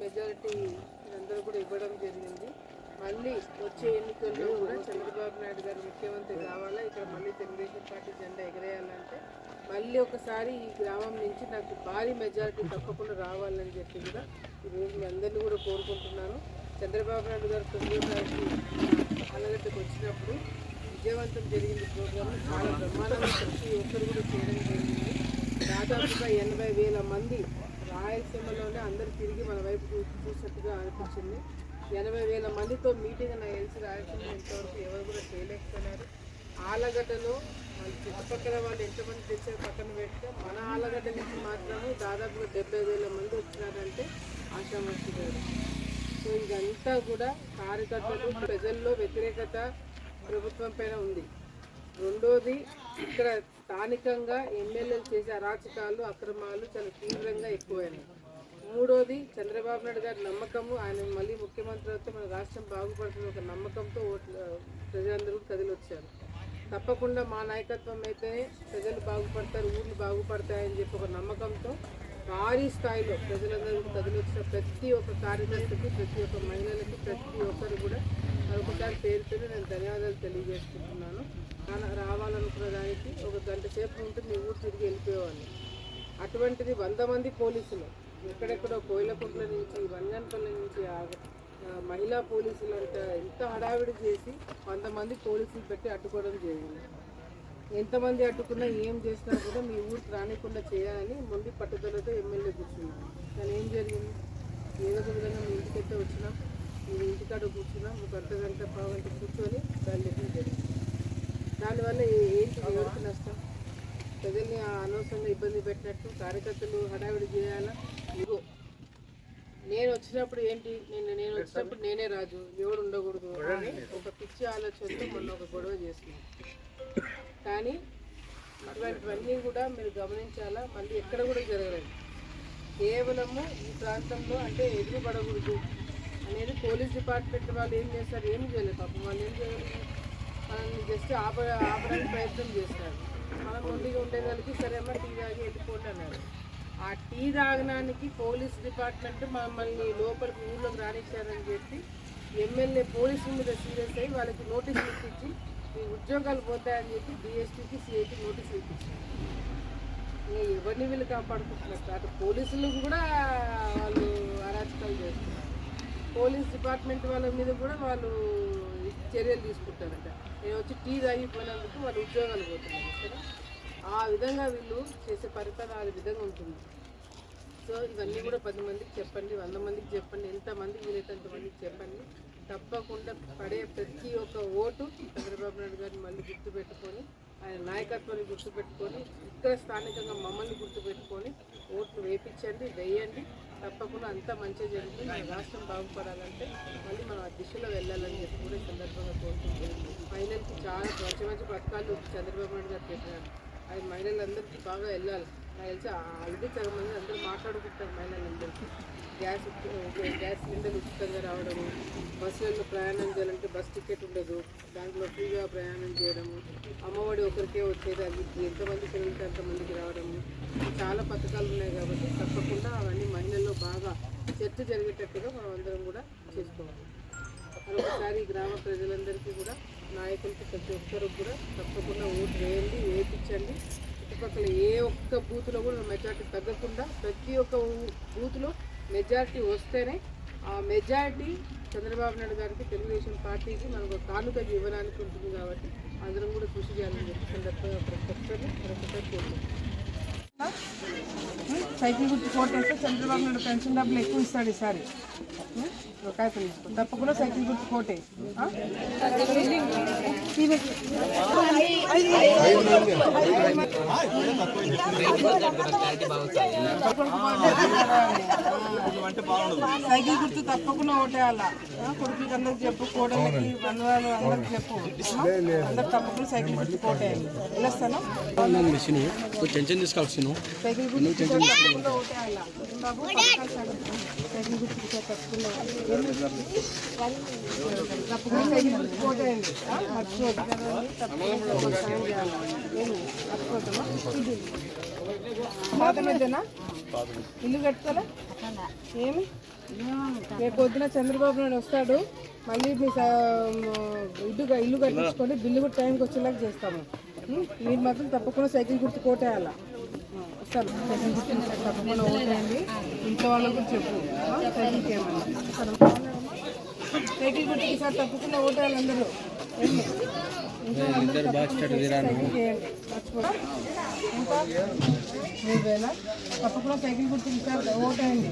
Majority అందరూ కూడా ఇవ్వడం జరిగింది. మళ్ళీ వచ్చే ఎన్నికల్లో కూడా చంద్రబాబు నాయుడు గారు ముఖ్యమంత్రి కావాలా? ఇక్కడ మళ్ళీ తెలుగుదేశం పార్టీ జెండా ఎగరేయాలంటే మళ్ళీ ఒకసారి ఈ గ్రామం నుంచి నాకు భారీ మెజారిటీ తప్పకుండా రావాలని చెప్పి కూడా ఈరోజు మీ అందరినీ కూడా కోరుకుంటున్నాను. చంద్రబాబు నాయుడు గారు తొమ్మిదో తారీఖు ఆలగడ్డకు వచ్చినప్పుడు విజయవంతం జరిగింది ప్రోగ్రామ్ చాలా బ్రహ్మాండంగా ప్రతి ఒక్కరు కూడా చేయడం జరిగింది. దాదాపుగా ఎనభై వేల మంది రాయలసీమలోనే అందరు తిరిగి మన వైపు చూసినట్టుగా అనిపించింది. ఎనభై వేల మందితో మీటింగ్ నాకు తెలిసి రాయలసీమ ఇంతవరకు ఎవరు కూడా చేయలేకపోయినారు. ఆలగడ్డలో చుట్టుపక్కల వాళ్ళు ఎంతమంది తెచ్చారు పక్కన పెడితే మన ఆలగడ్డ నుంచి మాత్రమే దాదాపుగా డెబ్బై వేల మంది వచ్చినారంటే ఆశామర్చి గారు సో ఇదంతా కూడా కార్యకర్తలు ప్రజల్లో వ్యతిరేకత ప్రభుత్వం పైన ఉంది. రెండోది ఇక్కడ స్థానికంగా ఎమ్మెల్యేలు చేసే అరాచకాలు అక్రమాలు చాలా తీవ్రంగా ఎక్కువైనాయి. మూడోది చంద్రబాబు నాయుడు గారి నమ్మకము ఆయన మళ్ళీ ముఖ్యమంత్రి అయితే మన రాష్ట్రం బాగుపడుతున్న ఒక నమ్మకంతో ఓట్లు ప్రజలందరూ కదిలొచ్చారు. తప్పకుండా మా నాయకత్వం అయితేనే ప్రజలు బాగుపడతారు ఊళ్ళు బాగుపడతాయని చెప్పి ఒక నమ్మకంతో భారీ స్థాయిలో ప్రజలందరూ కదిలొచ్చిన ప్రతి ఒక్క కార్యకర్తకి ప్రతి ఒక్క మహిళలకి ప్రతి ఒక్కరు కూడా మరొకసారి పేరు పేరు నేను ధన్యవాదాలు తెలియజేసుకుంటున్నాను. రావాలనుకున్న దానికి ఒక గంట సేపు ఉంటే మీ ఊరు తిరిగి వెళ్ళిపోయేవాళ్ళు అటువంటిది వంద మంది పోలీసులు ఎక్కడెక్కడో కోయిలకుంట్ల నుంచి వంజన్పల్లి నుంచి ఆగ మహిళా పోలీసులు అంట ఎంత హడావిడి చేసి కొంతమంది పోలీసులు పెట్టి అడ్డుకోవడం జరిగింది. ఎంతమంది అడ్డుకున్నా ఏం చేసినా కూడా మీ ఊరికి రానికుండా చేయాలని మొండి పట్టుదలతో ఎమ్మెల్యే కూర్చున్నాం కానీ ఏం జరిగింది? ఏదో ఒక విధంగా మీ ఇంటికైతే వచ్చినాం మీ ఇంటికాడ కూర్చున్నాం ఒక అర్ధ గంట పావంట కూర్చొని బయలుదేరడం జరిగింది. దానివల్ల ఏంటి ఎవరికి నష్టం? ప్రజల్ని అనవసరంగా ఇబ్బంది పెట్టినట్టు కార్యకర్తలు హడావిడి చేయాలా? ఇగో నేను వచ్చినప్పుడు ఏంటి నేను నేను వచ్చినప్పుడు నేనే రాజు. ఎవడు ఉండకూడదు అని ఒక పిచ్చి ఆలోచనతో మొన్న ఒక గొడవ చేస్తున్నాను కానీ ఇటువంటివన్నీ కూడా మీరు గమనించాలా? మళ్ళీ ఎక్కడ కూడా జరగలేదు. కేవలము ఈ ప్రాంతంలో అంటే ఎదురుపడకూడదు అనేది పోలీస్ డిపార్ట్మెంట్ వాళ్ళు ఏం చేస్తారు? ఏం చేయలేదు. పాపం వాళ్ళు ఏం చేయలేదు మనల్ని జస్ట్ ఆప ఆపడానికి ప్రయత్నం చేస్తారు. మనం ముందుగా ఉండేదానికి సరే అమ్మ టీ తాగి వెళ్ళిపోండి అన్నారు. ఆ టీ తాగడానికి పోలీస్ డిపార్ట్మెంట్ మమ్మల్ని లోపలికి ఊళ్ళోకి రానిచ్చారని చెప్పి ఎమ్మెల్యే పోలీసుల మీద సీరియస్ అయ్యి వాళ్ళకి నోటీసులు ఇప్పించి మీ ఉద్యోగాలు పోతాయని చెప్పి డిఎస్టీకి సిఐకి నోటీసులు ఇప్పించారు. ఇంకా ఎవరిని వీళ్ళు కాపాడుకుంటున్నారు? అటు పోలీసులు కూడా వాళ్ళు అరాచకాలు చేస్తున్నారు. పోలీస్ డిపార్ట్మెంట్ వాళ్ళ మీద కూడా వాళ్ళు చర్యలు తీసుకుంటారంట. నేను వచ్చి టీ తాగిపోయినందుకు వాళ్ళు ఉద్యోగాలు పోతున్నారు. సరే ఆ విధంగా వీళ్ళు చేసే పరిపాలన ఆ విధంగా ఉంటుంది. సో ఇవన్నీ కూడా పది మందికి చెప్పండి వంద మందికి చెప్పండి ఎంతమందికి వీలైతే అంతమందికి చెప్పండి. తప్పకుండా పడే ప్రతి ఒక్క ఓటు చంద్రబాబు నాయుడు గారిని మళ్ళీ గుర్తుపెట్టుకొని ఆయన నాయకత్వాన్ని గుర్తుపెట్టుకొని ఇక్కడ స్థానికంగా మమ్మల్ని గుర్తుపెట్టుకొని ఓట్లు వేయించండి వేయండి. తప్పకుండా అంతా మంచిగా జరుగుతుంది. మన రాష్ట్రం బాగుపడాలంటే మళ్ళీ మనం ఆ దిశలో వెళ్ళాలని చెప్పి కూడా సందర్భంగా కోరుకుంటున్నాం మహిళలకి చాలా మంచి మంచి పథకాలు చంద్రబాబు నాయుడు గారు పెట్టినారు అది మహిళలందరికీ బాగా వెళ్ళాలి. నాకు తెలిసి ఆల్రెడీ చాలా మంది అందరూ మాట్లాడుకుంటారు మహిళలందరికీ గ్యాస్ గ్యాస్ సిలిండర్ ఉచితంగా రావడము బస్సులలో ప్రయాణం చేయాలంటే బస్ టికెట్ ఉండదు దాంట్లో ఫ్రీగా ప్రయాణం చేయడము అమ్మఒడి ఒకరికే వచ్చేది అది ఎంతమంది పిల్లలకి అంతమందికి రావడము. చాలా పథకాలు ఉన్నాయి కాబట్టి తప్పకుండా అవన్నీ మహిళల్లో బాగా చర్చ జరిగేటట్టుగా మనం అందరం కూడా చేసుకోవాలి. మరొకసారి గ్రామ ప్రజలందరికీ కూడా నాయకులకి ప్రతి ఒక్కరు కూడా తప్పకుండా ఓటు వేయండి వేయించండి చుట్టుపక్కల ఏ ఒక్క బూత్లో కూడా మెజార్టీ తగ్గకుండా ప్రతి ఒక్క బూత్లో మెజార్టీ వస్తేనే ఆ మెజార్టీ చంద్రబాబు నాయుడు గారికి తెలుగుదేశం పార్టీకి మనకు కానుక ఇవ్వడానికి ఉంటుంది కాబట్టి అందరం కూడా కృషి చేయాలని చెప్పి సందర్భంగా ప్రతి ఒక్కరిని మరొకసారి కోరుకుంటున్నాం. సైకిల్ గుర్తు కోటేస్తే చంద్రబాబు నాయుడు పెన్షన్ డబ్బులు ఎక్కువ ఇస్తాడు ఈసారి. తప్పకుండా సైకిల్ గుర్తు కోటే. సైకిల్ గుర్తు తప్పకుండా ఓటేయాల? కొడుకులకి అందరికి చెప్పు కోడలకి బంధువులు అందరికి చెప్పు. అందరు తప్పకుండా సైకిల్ గుర్తు కోటేయాలి వెళ్ళొస్తాను? మిషన్. కొంచెం సైకిల్ గుర్తు సైకిల్ ఇల్లు కట్టుకోరా ఏమి రేపు పొద్దున చంద్రబాబు నాయుడు వస్తాడు మళ్ళీ మీ ఇల్లు ఇల్లు కట్టించుకొని బిల్లు కూడా టైంకి వచ్చేలాగా చేస్తాము మీరు మాత్రం తప్పకుండా సైకిల్ గుర్తు కోటేయాలా వస్తాను సైకిల్ గుర్తు తప్పకుండా ఓటేయండి ఇంట్లో వాళ్ళకు చెప్పు ఆ? సైకిల్కి ఏమన్నా వస్తాను. సైకిల్ గుర్తుకి సార్ తప్పకుండా ఓటేయాలి అందరూ ఏంటి? ఇంట్లో వాళ్ళందరూ తప్పకుండా సైకిల్ చేయండి. మర్చిపోరా? ఇంకా మీదేనా తప్పకుండా సైకిల్ గుర్తుకి సార్ ఓటేయండి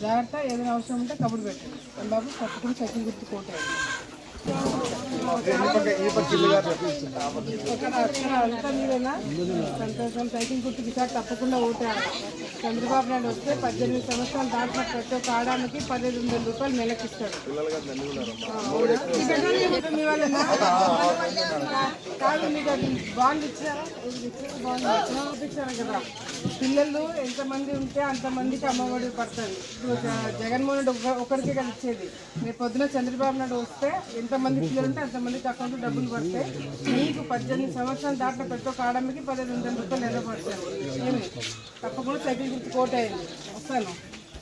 జాగ్రత్త ఏదైనా అవసరం ఉంటే కబురు పెట్టండి బాబు తప్పకుండా సైకిల్ గుర్తుకు కోటేయండి సంతోషం సైకిల్ గుర్తుకి సార్ తప్పకుండా ఓటారు చంద్రబాబు నాయుడు వస్తే పద్దెనిమిది సంవత్సరాలు దాంట్లో ప్రతి ఒక్క ఆడానికి పదిహేను వందల రూపాయలు నెలకిస్తాడు మీ వాళ్ళేనా? కాదు మీకు బాండ్ ఇచ్చారా బాండ్ ఇచ్చారా? కదా పిల్లలు ఎంతమంది ఉంటే అంతమందికి అమ్మఒడి పడుతుంది జగన్మోహన్ రెడ్డి ఒక- ఒకరికే కదా ఇచ్చేది. రేపు పొద్దున చంద్రబాబు నాయుడు వస్తే ఎంతమంది పిల్లలు ఉంటే అంతమందికి అకౌంట్ డబ్బులు పడతాయి. మీకు పద్దెనిమిది సంవత్సరాలు దాటిన ప్రతి ఒక్క ఆడమ్మకి పదిహేను వందల రూపాయలు నెల పడుతుంది తప్పకుండా సైకిల్ గుర్తు అయింది వస్తాను.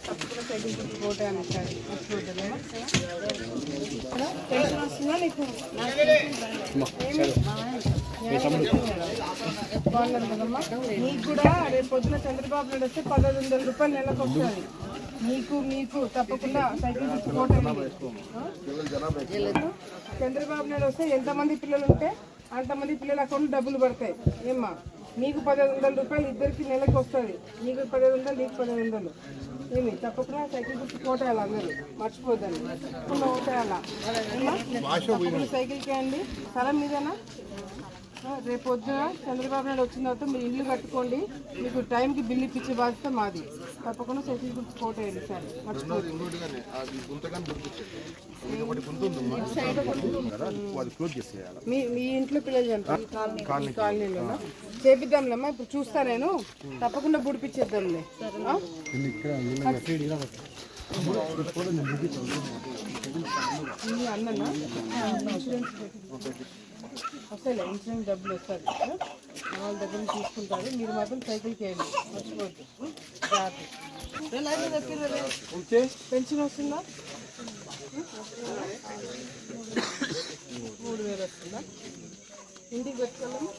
తప్పకుండా సైకిల్ గుర్తు కోటేయండి సార్ నీకు కదమ్మా నీకు కూడా రేపు పొద్దున చంద్రబాబు నాయుడు వస్తే పదహైదు వందల రూపాయలు నెలకు వస్తుంది నీకు మీకు తప్పకుండా సైకిల్ గుర్తుకోవటం చంద్రబాబు నాయుడు వస్తే ఎంతమంది పిల్లలు ఉంటే అంతమంది పిల్లల అకౌంట్ డబ్బులు పడతాయి ఏమ్మా నీకు పదహైదు వందల రూపాయలు ఇద్దరికి నెలకు వస్తుంది. నీకు పదిహేను వందలు నీకు పదిహేను వందలు. ఏమి? తప్పకుండా సైకిల్ గుర్తు కోటేయాలి అందరూ? మర్చిపోద్దండి తప్పకుండా ఓటేయాలా? తప్పకుండా సైకిల్కి అండి స్థలం మీదేనా? రేపు పొద్దున చంద్రబాబు నాయుడు వచ్చిన తర్వాత మీరు ఇల్లు కట్టుకోండి. మీకు టైంకి బిల్లు ఇప్పించే బాధ్యత మాది. తప్పకుండా సైకిల్ గుర్తు సార్. మర్చిపోద్దు అది క్లోజ్ చేసేయాలి మీ మీ ఇంట్లో పిల్లలు కాలనీలో చేపిద్దాంలేమ్మా ఇప్పుడు చూస్తా నేను. తప్పకుండా బుడిపించేద్దాంలే అన్ననా? ఇన్సూరెన్స్ వస్తాయిలే ఇన్సూరెన్స్ డబ్బులు వస్తుంది వాళ్ళ దగ్గర తీసుకుంటారు. మీరు మాత్రం సైకిల్కి వేయండి మర్చిపోద్దు పెన్షన్ వస్తుందా? మూడు వేలు వస్తుందా? ఇంటికి పెట్టుకోవాలమ్మా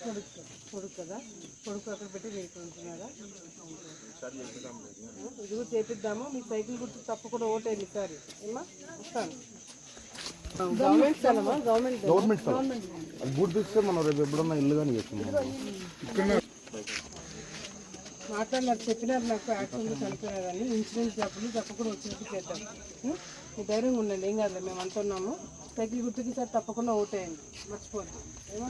కొడుకు కొడుకు కదా? కొడుకు అక్కడ పెట్టి రేపు ఉంటున్నారా ఇది కూడా చేపిద్దాము. మీ సైకిల్ గుర్తు తప్పకుండా ఓటేది ఈసారి. ఏమా వస్తాను. గవర్నమెంట్ స్థలమా? గవర్నమెంట్ గవర్నమెంట్ స్థలం. అది తీస్తే మనం రేపు ఎప్పుడన్నా ఇల్లు కానీ చేసుకున్నాం మాట్లాడినారు చెప్పినారు నాకు యాక్సిడెంట్ చనిపోయినారని ఇన్సూరెన్స్ డబ్బులు తప్పకుండా వచ్చేసి చేద్దాం? మీ ధైర్యంగా ఉండండి ఏం కాదు మేము తగ్గి సైకిల్ గుర్తుకి సార్ తప్పకుండా ఓటేయండి. మర్చిపోద్దు. ఏమో?